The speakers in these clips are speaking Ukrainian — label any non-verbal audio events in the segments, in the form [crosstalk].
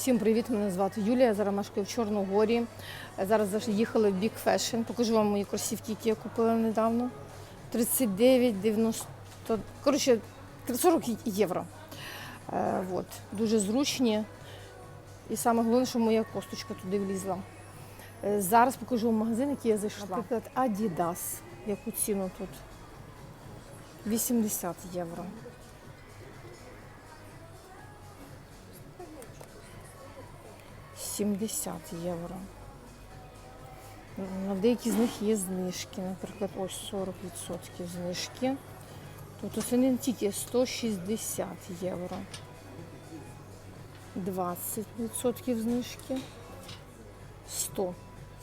Всім привіт! Мене звати Юлія. Зараз мешкаю в Чорногорі. Зараз заїхали в Big Fashion. Покажу вам мої кросівки, які я купила недавно. 39,90. Коротше, 40 євро. Е, от. Дуже зручні. І саме головне, що моя косточка туди влізла. Е, Зараз покажу вам магазин, який я зайшла. Наприклад, Adidas. Яку ціну тут? 80 євро. Сімдесят євро. На деякі з них є знижки. Наприклад, ось 40% знижки. Тобто це не тільки 160 євро. 20% знижки. 100.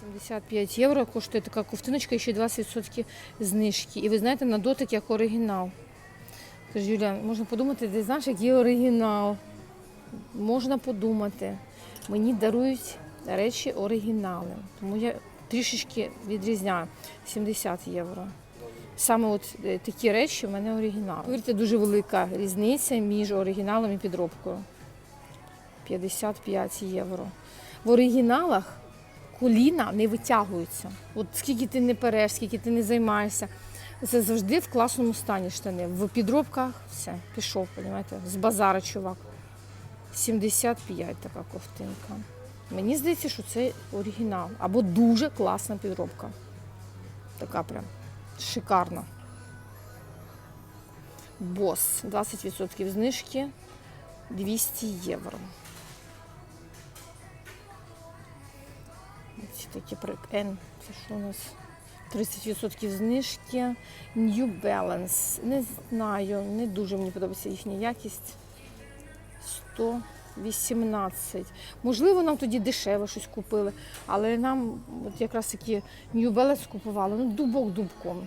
75 євро коштує така ковтиночка і ще 20% знижки. І ви знаєте, на дотик як оригінал. Тож, Юля, можна подумати, ти знаєш, який оригінал. Можна подумати. Мені дарують речі оригінали. Тому я трішечки відрізняю 70 євро. Саме от е, такі речі в мене оригінал. Повірте, дуже велика різниця між оригіналом і підробкою. 55 євро. В оригіналах коліна не витягуються. От скільки ти не переш, скільки ти не займаєшся. Це завжди в класному стані штани. В підробках все, пішов, розумієте, з базара чувак. 75 така ковтинка. Мені здається, що це оригінал. Або дуже класна підробка. Така прям шикарна. Бос 20% знижки 200 євро. Ці такі прик N. Це що у нас? 30% знижки. New Balance. Не знаю, не дуже мені подобається їхня якість. 118. Можливо, нам тоді дешеве щось купили, але нам от якраз такі New Balance купували, ну дубок дубком.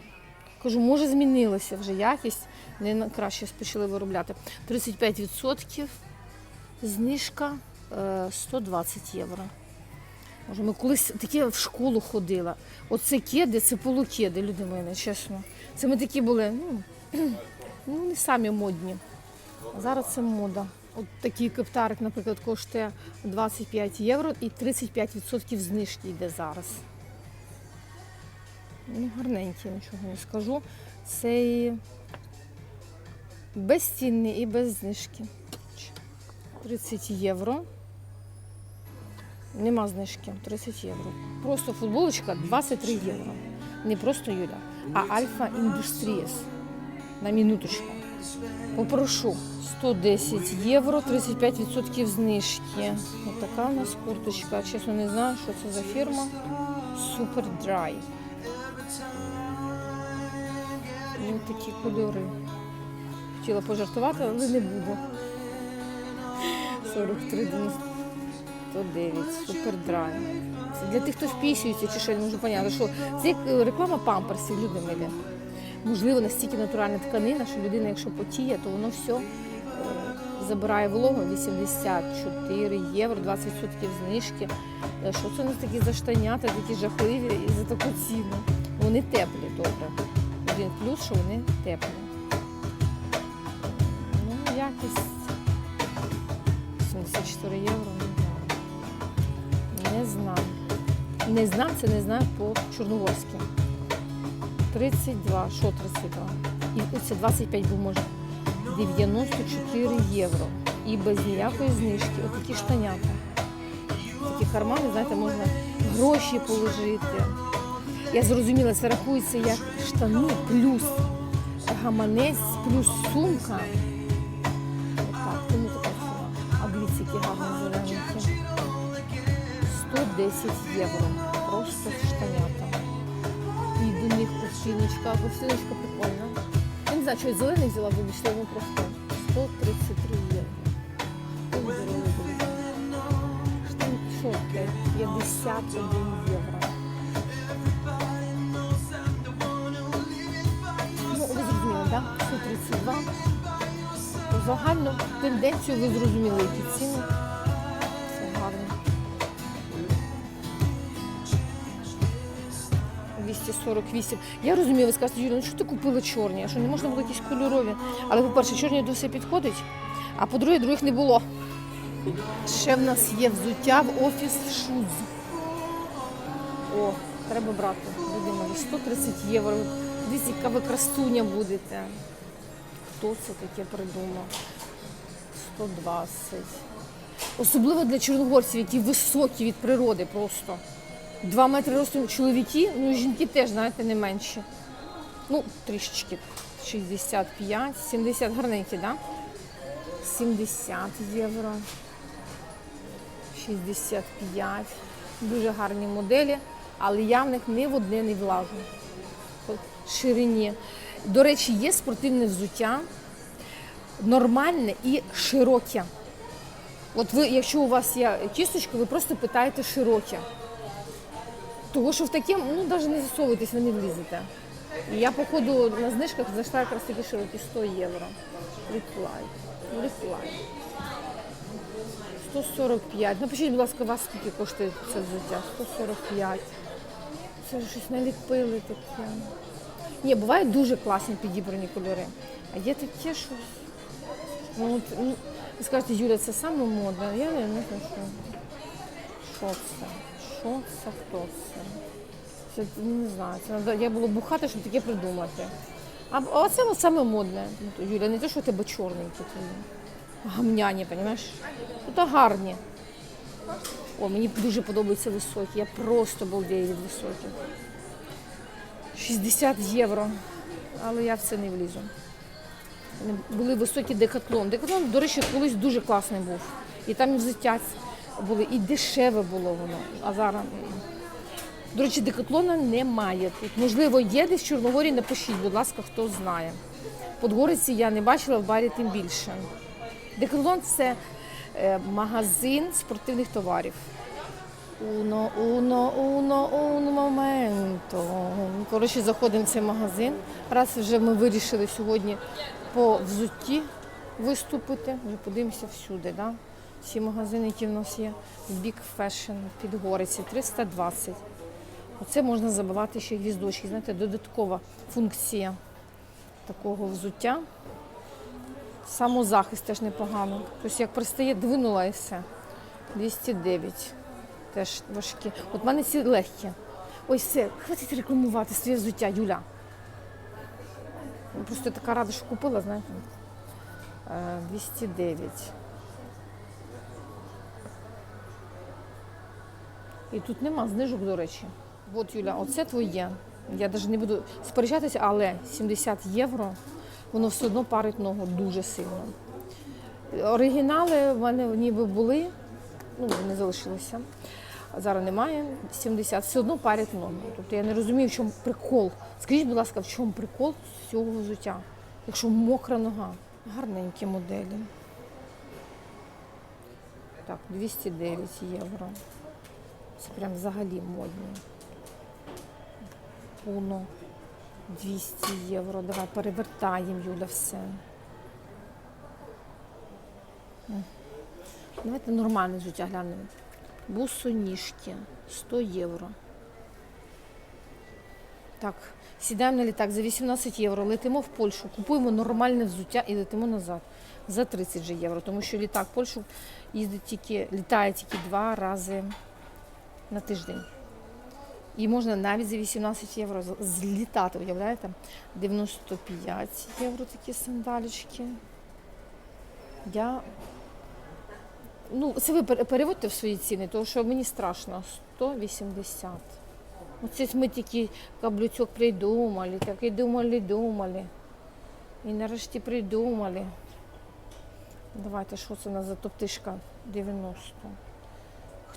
Кажу, може змінилася вже якість, не краще почали виробляти. 35% знижка е, 120 євро. Може, ми колись таке в школу ходила. Оце кеди, це полукеди, люди мене, чесно. Це ми такі були, ну, [clears throat] ну не самі модні. А зараз це мода. От такий кептарик, наприклад, коштує 25 євро і 35% знижки йде зараз. Ну, гарненький, нічого не скажу. Цей безцінний і без знижки. 30 євро. Нема знижки, 30 євро. Просто футболочка 23 євро. Не просто Юля, а Альфа Індустрієс. На минуточку. Попрошу 110 євро, 35% знижки. Ось така у нас курточка. Чесно, не знаю, що це за фірма. Super Dry. Ну, такі кольори. Хотіла пожартувати, але не буду. 43 109, Super Dry. Це для тих, хто впісюється чи що, не можу поняти, що це як е, реклама памперсів, люди милі. Можливо, настільки натуральна тканина, що людина, якщо потіє, то воно все забирає вологу 84 євро, 20% знижки. Е, Що це у нас такі заштанята, такі жахливі і за таку ціну. Вони теплі, добре. Один плюс, що вони теплі. Ну, якість 74 євро, не знаю. Не знаю. Не знаю, це не знаю по чорногорськи. 32, що 32? І оце 25 був може. 94 євро. І без ніякої знижки. Отакі штанята. Такі кармани, знаєте, можна гроші положити. Я зрозуміла, це рахується як штани плюс гаманець, плюс сумка. Отак, тому така ціна. А які гарні зелененькі. 110 євро. Просто штанята. Них ковтиночка. Ковтиночка прикольна. Я не знаю, що я зелений взяла, вибачте, ну просто 133 євро. Були. 51 євро. Ну, ви зрозуміли, так? 132. Загальну тенденцію ви зрозуміли, які ціни. 248. Я розумію, ви скажете, Юля, ну що ти купила чорні? А що не можна було якісь кольорові? Але, по-перше, чорні до все підходить, а по-друге, других не було. Ще в нас є взуття в офіс шуз. О, треба брати. Будемо 130 євро. Дивіться, яка ви красуня будете. Хто це таке придумав? 120. Особливо для чорногорців, які високі від природи просто. Два метри росту чоловіки, ну жінки теж, знаєте, не менші. Ну, трішечки. 65, 70 гарненькі, да? 70 євро. 65. Дуже гарні моделі, але я в них ні в одне не влажу. По ширині. До речі, є спортивне взуття, нормальне і широке. От ви, якщо у вас є кісточка, ви просто питаєте широке. Того, що в таке, ну навіть не засовуйтесь, ви не влізете. І я, походу, на знижках знайшла якраз такі широкі 100 євро. Реплай. Реплай. 145. Напишіть, будь ласка, вас скільки коштує це взуття? 145. Це ж щось наліпили таке. Ні, бувають дуже класні підібрані кольори. А є таке, що. Ну, от, ну, ви скажете, Юля, це саме модне. Я не знаю, що. Що це? Що це? Хто це? Це ну, не знаю. Це надо, я було бухати, щоб таке придумати. А, це саме модне. Ну, Юля, не те, що у тебе чорненькі твої. Гамняні, розумієш? Тут гарні. О, мені дуже подобаються високі. Я просто балдею від високих. 60 євро. Але я в це не влізу. Були високі декатлон. Декатлон, до речі, колись дуже класний був. І там взуття були, і дешеве було воно. А зараз. До речі, декатлона немає тут. Можливо, є десь в Чорногорі, напишіть, будь ласка, хто знає. Подгориці я не бачила, в барі тим більше. Декатлон це е, магазин спортивних товарів. Уно, уно, уно, уно моменто. Коротше, заходимо в цей магазин. Раз вже ми вирішили сьогодні по взутті виступити. Вже подивимося всюди. Да? Всі магазини, які в нас є. Big Fashion під Гориці 320. Оце можна забивати ще гвіздочки. Знаєте, додаткова функція такого взуття. Самозахист теж непогано. Тобто як пристає, двинула і все. 209. Теж важкі. От в мене ці легкі. Ой, все, хватить рекламувати своє взуття, Юля. Просто така рада, що купила, знаєте. Е, 209. І тут нема знижок, до речі. От, Юля, оце твоє. Я навіть не буду сперечатися, але 70 євро, воно все одно парить ногу дуже сильно. Оригінали в мене ніби були, ну, вони залишилися. Зараз немає. 70, все одно парять ногу. Тобто я не розумію, в чому прикол. Скажіть, будь ласка, в чому прикол цього взуття? Якщо мокра нога. Гарненькі моделі. Так, 209 євро. Це прям взагалі модні. Уно 200 євро. Давай перевертаємо, Юля, все. Давайте нормальне життя глянемо. Бусоніжки 100 євро. Так, сідаємо на літак за 18 євро, летимо в Польщу, купуємо нормальне взуття і летимо назад за 30 же євро, тому що літак в Польщу їздить тільки, літає тільки два рази на тиждень. І можна навіть за 18 євро злітати, уявляєте? 95 євро такі сандалічки. Я... Ну, це ви переводьте в свої ціни, тому що мені страшно. 180. Оце ми тільки каблучок придумали, так і думали, думали. І нарешті придумали. Давайте, що це у нас за топтишка 90.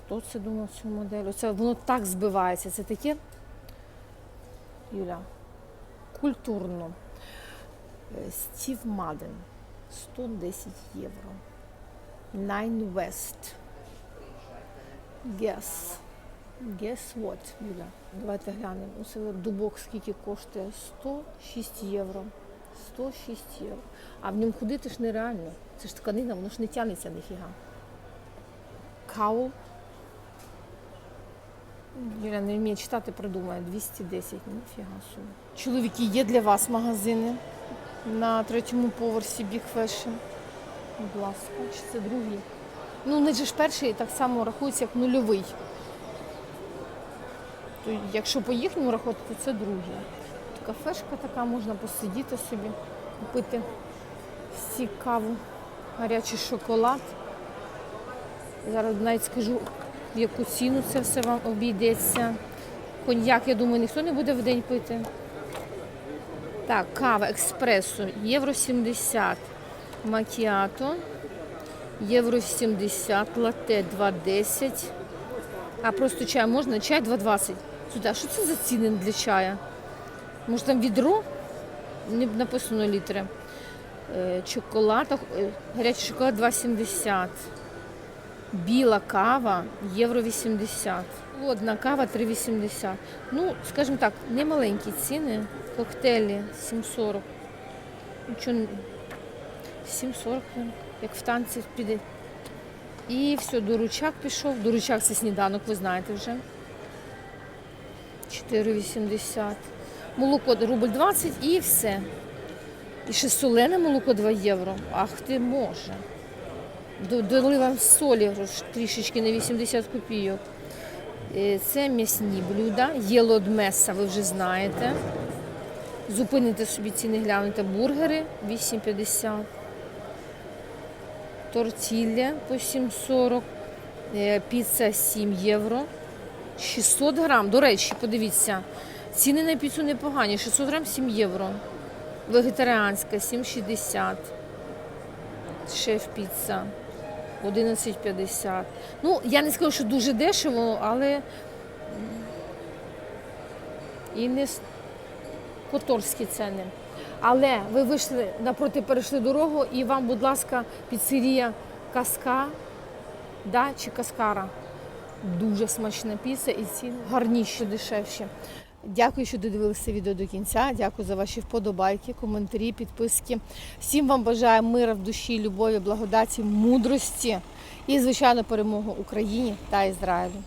Хто це думав цю модель? Оце воно так збивається. Це таке, Юля, культурно. Е, Стів Маден. 110 євро. Nine West. Guess. Guess what, Юля? Давайте глянемо. Оце дубок скільки коштує? 106 євро. 106 євро. А в ньому ходити ж нереально. Це ж тканина, воно ж не тягнеться ніфіга. Каул. Юля не вміє читати, придумає 210, ніфіга собі. Чоловіки, є для вас магазини на третьому поверсі Big Fashion. Будь ласка, чи це другий? Ну, не же ж перший так само рахується, як нульовий. То, якщо по їхньому рахувати, то це другий. Кафешка така, можна посидіти собі, купити всі каву, гарячий шоколад. Зараз навіть скажу, в яку ціну це все вам обійдеться. Коньяк, я думаю, ніхто не буде в день пити. Так, кава експресо, євро 70. Макіато, євро 70, латте 2,10. А просто чай можна? Чай 2,20. Сюди, що це за ціни для чая? Може там відро? Не написано літри. Е, Чоколад, е, гарячий шоколад 2,70. Біла кава євро 80. Холодна кава 3,80. Ну, скажімо так, не маленькі ціни. Коктейлі 7,40. Нічого 7,40, ну, як в танці піде. І все, доручак пішов. Доручак це сніданок, ви знаєте вже. 4,80. Молоко рубль 20 і все. І ще солене молоко 2 євро. Ах ти може. Дали вам солі трішечки на 80 копійок. Е, Це м'ясні блюда. Є лодмеса, ви вже знаєте. Зупините собі ціни, глянете бургери 8,50. Тортілля по 7,40. Е, Піца 7 євро. 600 грам. До речі, подивіться, ціни на піцу непогані. 600 грам 7 євро. Вегетаріанська 7,60. Шеф піца 11,50. Ну, я не скажу, що дуже дешево, але і не которські ціни. Але ви вийшли напроти, перейшли дорогу, і вам, будь ласка, піцерія Каска да, чи Каскара. Дуже смачна піца і ціни гарніші, дешевші. Дякую, що додивилися відео до кінця. Дякую за ваші вподобайки, коментарі, підписки. Всім вам бажаю мира в душі, любові, благодаті, мудрості і, звичайно, перемогу Україні та Ізраїлю.